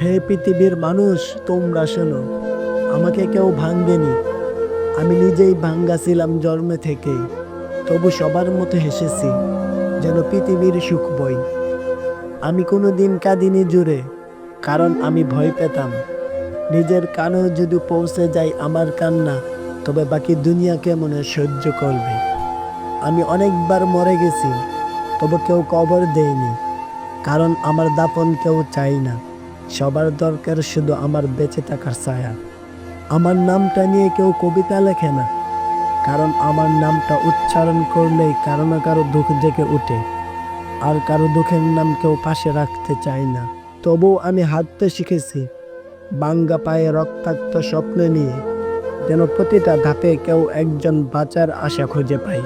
হে পৃথিবীর মানুষ, তোমরা শোনো, আমাকে কেউ ভাঙ্গেনি আমি নিজেই ভাঙ্গা ছিলাম জন্মে থেকেই, তবু সবার মতো হেসেছি, যেন পৃথিবীর সুখ বই। আমি কোনো দিন কাঁদিনি জুড়ে, কারণ আমি ভয় পেতাম। নিজের কানেও যদি পৌঁছে যায় আমার কান্না, তবে বাকি দুনিয়া কেমনে সহ্য করবে? আমি অনেকবার মরে গেছি, তবু কেউ কবর দেয়নি, কারণ আমার দাপন কেউ চাই না। সবার দরকার শুধু আমার বেঁচে থাকার ছায়া। আমার নামটা নিয়ে কেউ কবিতা লেখে না, কারণ আমার নামটা উচ্চারণ করলেই কারও না কারও দুঃখ জেগে ওঠে, আর কারও দুঃখের নাম কেউ পাশে রাখতে চায় না। তবুও আমি হাঁটতে শিখেছি, বাঙ্গা পায়ে রক্তাক্ত স্বপ্ন নিয়ে, যেন প্রতিটা ধাপে কেউ একজন বাঁচার আশা খুঁজে পাই।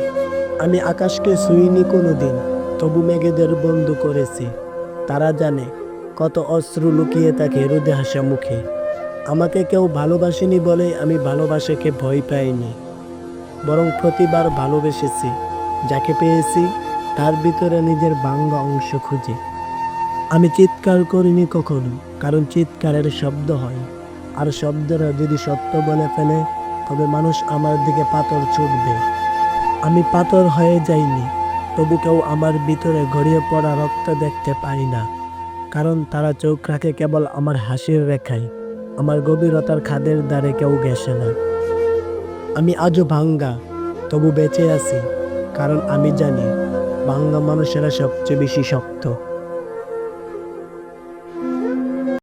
আমি আকাশকে ছুঁইনি কোনো দিন তবু মেঘেদের বন্ধু করেছি, তারা জানে কত অশ্রু লুকিয়ে তাকে রোদে হাসা মুখে। আমাকে কেউ ভালোবাসেনি বলে আমি ভালোবাসাকে ভয় পাইনি। বরং প্রতিবার ভালোবেসেছি, যাকে পেয়েছি, তার ভিতরে নিজের বাঙ্গ অংশ খুঁজে। আমি চিৎকার করিনি কখনো, কারণ চিৎকারের শব্দ হয়। আর শব্দরা যদি সত্য বলে ফেলে, তবে মানুষ আমার দিকে পাথর ছুটবে। আমি পাথর হয়ে যাইনি, তবু কেউ আমার ভিতরে গড়িয়ে পড়া রক্ত দেখতে পাই না। কারণ তারা চোখ রাখে কেবল আমার হাসির রেখায়। আমার গভীরতার খাদের দ্বারে কেউ গেছে না। আমি আজও ভাঙ্গা, তবু বেঁচে আছি, কারণ আমি জানি ভাঙ্গা মানুষেরা সবচেয়ে বেশি শক্ত।